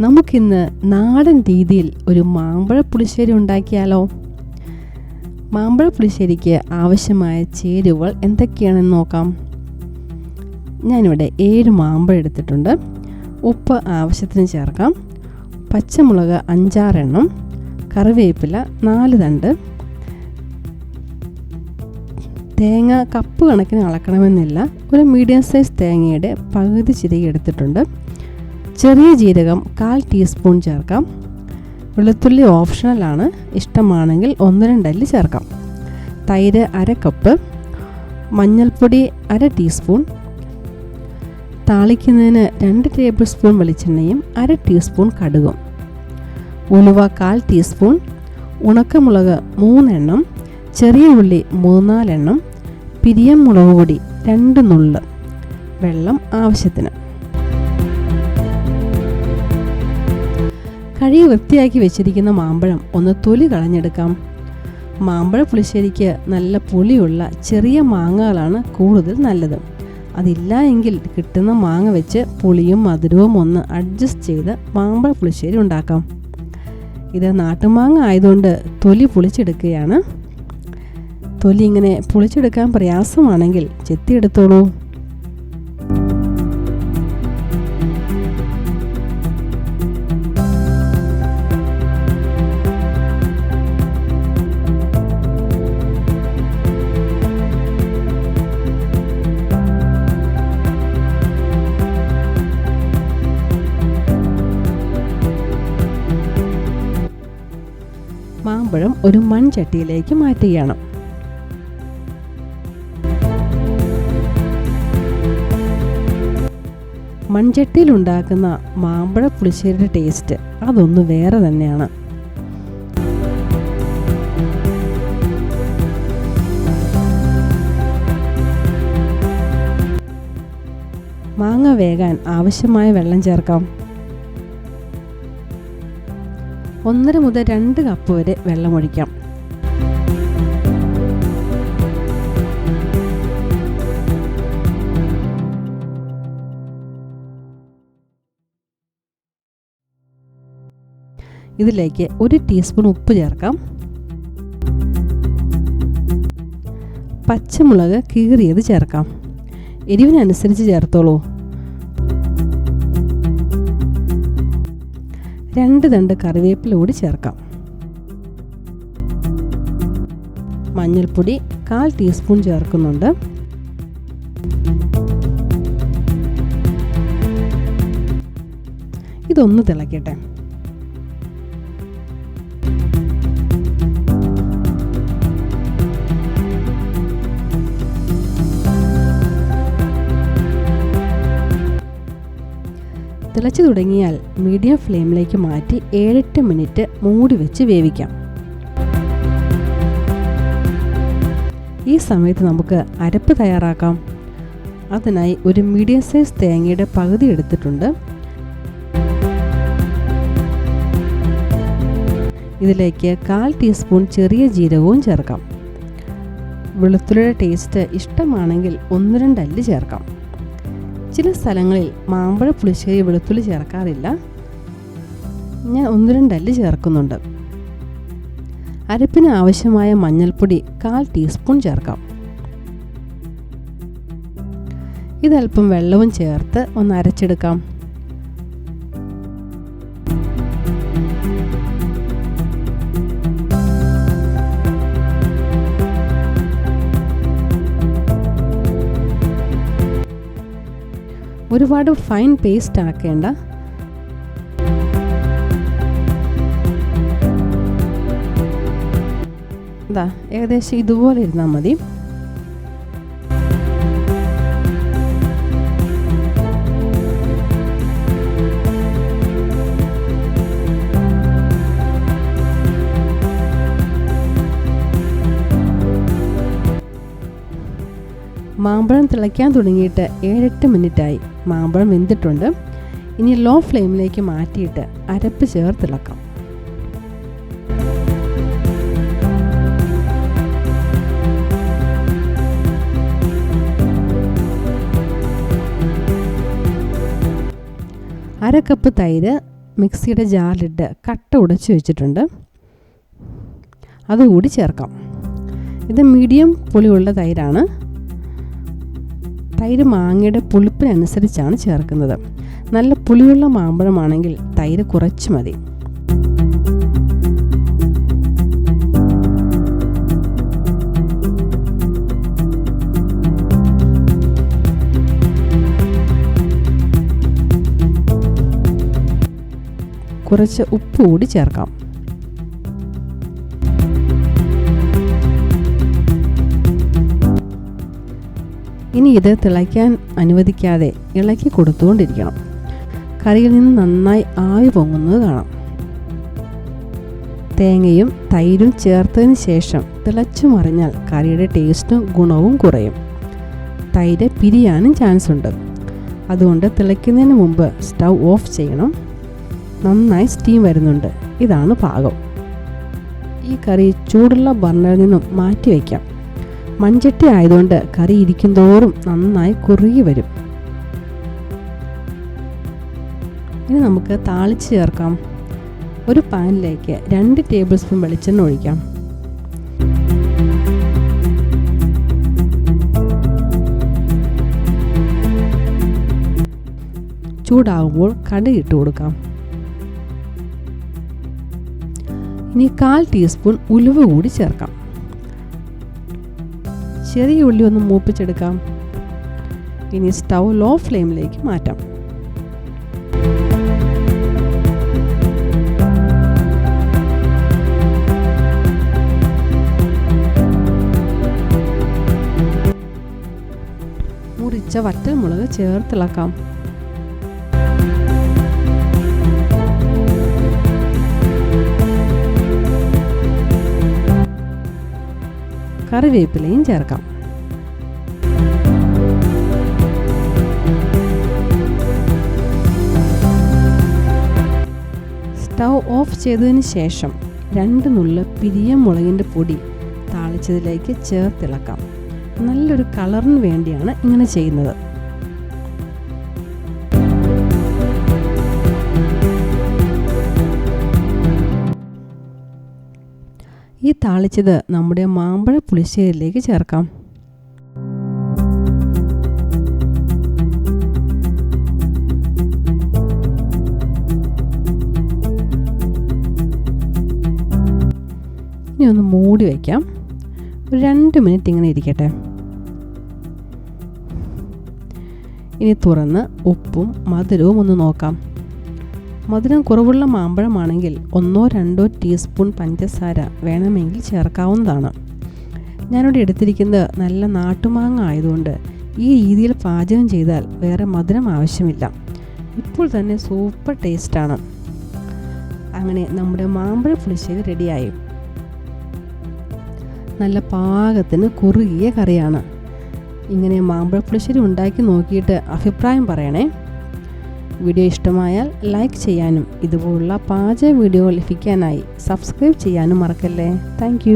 നമുക്കിന്ന് നാടൻ രീതിയിൽ ഒരു മാമ്പഴ പുളിശ്ശേരി ഉണ്ടാക്കിയാലോ? മാമ്പഴ പുളിശ്ശേരിക്ക് ആവശ്യമായ ചേരുവകൾ എന്തൊക്കെയാണെന്ന് നോക്കാം. ഞാനിവിടെ ഏഴ് മാമ്പഴം എടുത്തിട്ടുണ്ട്. ഉപ്പ് ആവശ്യത്തിന് ചേർക്കാം. പച്ചമുളക് അഞ്ചാറെണ്ണം. കറിവേപ്പില നാല് തണ്ട്. തേങ്ങ കപ്പ് കണക്കിന് അളക്കണമെന്നില്ല. ഒരു മീഡിയം സൈസ് തേങ്ങയുടെ പകുതി ചിരകി എടുത്തിട്ടുണ്ട്. ചെറിയ ജീരകം കാൽ ടീസ്പൂൺ ചേർക്കാം. വെളുത്തുള്ളി ഓപ്ഷണലാണ് ഇഷ്ടമാണെങ്കിൽ ഒന്ന് രണ്ടല്ലി ചേർക്കാം. തൈര് അര കപ്പ് മഞ്ഞൾപ്പൊടി അര ടീസ്പൂൺ താളിക്കുന്നതിന് രണ്ട് ടേബിൾ സ്പൂൺ വെളിച്ചെണ്ണയും അര ടീസ്പൂൺ കടുകും ഉലുവ കാൽ ടീസ്പൂൺ ഉണക്കമുളക് മൂന്നെണ്ണം ചെറിയ ഉള്ളി മൂന്നാലെണ്ണം പിരിയം മുളക് പൊടി രണ്ട് നുള്ള് വെള്ളം ആവശ്യത്തിന്. കഴുകി വൃത്തിയാക്കി വെച്ചിരിക്കുന്ന മാമ്പഴം ഒന്ന് തൊലി കളഞ്ഞെടുക്കാം. മാമ്പഴ പുളിശ്ശേരിക്ക് നല്ല പുളിയുള്ള ചെറിയ മാങ്ങകളാണ് കൂടുതൽ നല്ലത്. അതില്ല എങ്കിൽ കിട്ടുന്ന മാങ്ങ വെച്ച് പുളിയും മധുരവും ഒന്ന് അഡ്ജസ്റ്റ് ചെയ്ത് മാമ്പഴ പുളിശ്ശേരി ഉണ്ടാക്കാം. ഇത് നാട്ടുമാങ്ങ ആയതുകൊണ്ട് തൊലി പൊളിച്ചെടുക്കുകയാണ്. തൊലി ഇങ്ങനെ പുളിച്ചെടുക്കാൻ പ്രയാസമാണെങ്കിൽ ചെത്തിയെടുത്തോളൂ മാമ്പഴം ഒരു മൺചട്ടിയിലേക്ക് മാറ്റുകയാണ്. മൺചട്ടിയിൽ ഉണ്ടാക്കുന്ന മാമ്പഴ പുളിശ്ശേരിയുടെ ടേസ്റ്റ് അതൊന്ന് വേറെ തന്നെയാണ്. മാങ്ങ വേകാൻ ആവശ്യമായ വെള്ളം ചേർക്കാം. ഒന്നര മുതൽ രണ്ട് കപ്പ് വരെ വെള്ളമൊഴിക്കാം ഇതിലേക്ക് ഒരു ടീസ്പൂൺ ഉപ്പ് ചേർക്കാം. പച്ചമുളക് കീറിയത് ചേർക്കാം. എരിവിനനുസരിച്ച് ചേർത്തോളൂ. രണ്ട് തണ്ട് കറിവേപ്പില കൂടി ചേർക്കാം. മഞ്ഞൾപ്പൊടി കാൽ ടീസ്പൂൺ ചേർക്കുന്നുണ്ട്. ഇതൊന്ന് തിളക്കട്ടെ. തിളച്ചു തുടങ്ങിയാൽ മീഡിയം ഫ്ലെയിമിലേക്ക് മാറ്റി ഏഴെട്ട് മിനിറ്റ് മൂടി വെച്ച് വേവിക്കാം. ഈ സമയത്ത് നമുക്ക് അരപ്പ് തയ്യാറാക്കാം. അതിനായി ഒരു മീഡിയം സൈസ് തേങ്ങയുടെ പകുതി എടുത്തിട്ടുണ്ട്. ഇതിലേക്ക് കാൽ ടീസ്പൂൺ ചെറിയ ജീരകവും ചേർക്കാം. വെളുത്തുള്ളിയുടെ ടേസ്റ്റ് ഇഷ്ടമാണെങ്കിൽ ഒന്ന് രണ്ടല്ലി ചേർക്കാം. ചില സ്ഥലങ്ങളിൽ മാമ്പഴ പുളിശ്ശേരി വെളുത്തുള്ളി ചേർക്കാറില്ല. ഞാൻ ഒന്ന് രണ്ടല്ലി ചേർക്കുന്നുണ്ട്. അരപ്പിന് ആവശ്യമായ മഞ്ഞൾപ്പൊടി കാൽ ടീസ്പൂൺ ചേർക്കാം. ഇതല്പം വെള്ളവും ചേർത്ത് ഒന്ന് അരച്ചെടുക്കാം. ഒരുപാട് ഫൈൻ പേസ്റ്റ് ആക്കേണ്ട ഏകദേശം ഇതുപോലെ ഇരുന്നാൽ മതി. മാമ്പഴം തിളയ്ക്കാൻ തുടങ്ങിയിട്ട് ഏഴെട്ട് മിനിറ്റായി. മാമ്പഴം വെന്തിട്ടുണ്ട്. ഇനി ലോ ഫ്ലെയിമിലേക്ക് മാറ്റിയിട്ട് അരപ്പ് ചേർത്തിളക്കാം അര കപ്പ് തൈര് മിക്സിയുടെ ജാറിലിട്ട് കട്ട ഉടച്ചു വെച്ചിട്ടുണ്ട്. അതുകൂടി ചേർക്കാം. ഇത് മീഡിയം പുളിയുള്ള തൈരാണ്. തൈര് മാങ്ങയുടെ പുളിപ്പിനനുസരിച്ചാണ് ചേർക്കുന്നത്. നല്ല പുളിയുള്ള മാമ്പഴമാണെങ്കിൽ തൈര് കുറച്ച് മതി. കുറച്ച് ഉപ്പ് കൂടി ചേർക്കാം. ഇനി ഇത് തിളയ്ക്കാൻ അനുവദിക്കാതെ ഇളക്കി കൊടുത്തുകൊണ്ടിരിക്കണം. കറിയിൽ നിന്ന് നന്നായി ആവി പൊങ്ങുന്നത് കാണാം. തേങ്ങയും തൈരും ചേർത്തതിന് ശേഷം തിളച്ചു മറിഞ്ഞാൽ കറിയുടെ ടേസ്റ്റും ഗുണവും കുറയും. തൈര് പിരിയാനും ചാൻസ് ഉണ്ട്. അതുകൊണ്ട് തിളയ്ക്കുന്നതിന് മുമ്പ് സ്റ്റൗ ഓഫ് ചെയ്യണം. നന്നായി സ്റ്റീം വരുന്നുണ്ട്. ഇതാണ് പാകം. ഈ കറി ചൂടുള്ള ബർണറിൽ നിന്നും മാറ്റി വയ്ക്കാം. മൺചട്ടി ആയതുകൊണ്ട് കറി ഇരിക്കും തോറും നന്നായി കുറുകി വരും. ഇനി നമുക്ക് താളിച്ച് ചേർക്കാം. ഒരു പാനിലേക്ക് രണ്ട് ടേബിൾ സ്പൂൺ വെളിച്ചെണ്ണ ഒഴിക്കാം. ചൂടാകുമ്പോൾ കടുക് ഇട്ട് കൊടുക്കാം. ഇനി കാൽ ടീസ്പൂൺ ഉലുവ കൂടി ചേർക്കാം. ചെറിയ ഉള്ളി ഒന്ന് മൂപ്പിച്ചെടുക്കാം. ഇനി സ്റ്റൗ ലോ ഫ്ലെയിമിലേക്ക് മാറ്റാം. മുറിച്ച വറ്റൽമുളക് ചേർത്തിളക്കാം. കറിവേപ്പിലയും ചേർക്കാം. സ്റ്റൗ ഓഫ് ചെയ്തതിന് ശേഷം രണ്ട് നുള്ള പിരിയ മുളകിന്റെ പൊടി താളിച്ചതിലേക്ക് ചേർത്തിളക്കാം. നല്ലൊരു കളറിന് വേണ്ടിയാണ് ഇങ്ങനെ ചെയ്യുന്നത്. ഈ താളിച്ചത് നമ്മുടെ മാമ്പഴ പുളിശ്ശേരിയിലേക്ക് ചേർക്കാം. ഇനി ഒന്ന് മൂടി വയ്ക്കാം. ഒരു രണ്ട് മിനിറ്റ് ഇങ്ങനെ ഇരിക്കട്ടെ. ഇനി തുറന്ന് ഉപ്പും മധുരവും ഒന്ന് നോക്കാം. മധുരം കുറവുള്ള മാമ്പഴമാണെങ്കിൽ ഒന്നോ രണ്ടോ ടീസ്പൂൺ പഞ്ചസാര വേണമെങ്കിൽ ചേർക്കാവുന്നതാണ്. ഞാനിവിടെ എടുത്തിരിക്കുന്നത് നല്ല നാട്ടുമാങ്ങ ആയതുകൊണ്ട് ഈ രീതിയിൽ പാചകം ചെയ്താൽ വേറെ മധുരം ആവശ്യമില്ല. ഇപ്പോൾ തന്നെ സൂപ്പർ ടേസ്റ്റാണ്. അങ്ങനെ നമ്മുടെ മാമ്പഴ പുളിശ്ശേരി റെഡിയായി. നല്ല പാകത്തിന് കുറുകിയ കറിയാണ്. ഇങ്ങനെ മാമ്പഴ പുളിശ്ശേരി ഉണ്ടാക്കി നോക്കിയിട്ട് അഭിപ്രായം പറയണേ. വീഡിയോ ഇഷ്ടമായാൽ ലൈക്ക് ചെയ്യാനും ഇതുപോലുള്ള പാചക വീഡിയോ ലഭിക്കാനായി സബ്സ്ക്രൈബ് ചെയ്യാനും മറക്കല്ലേ. താങ്ക്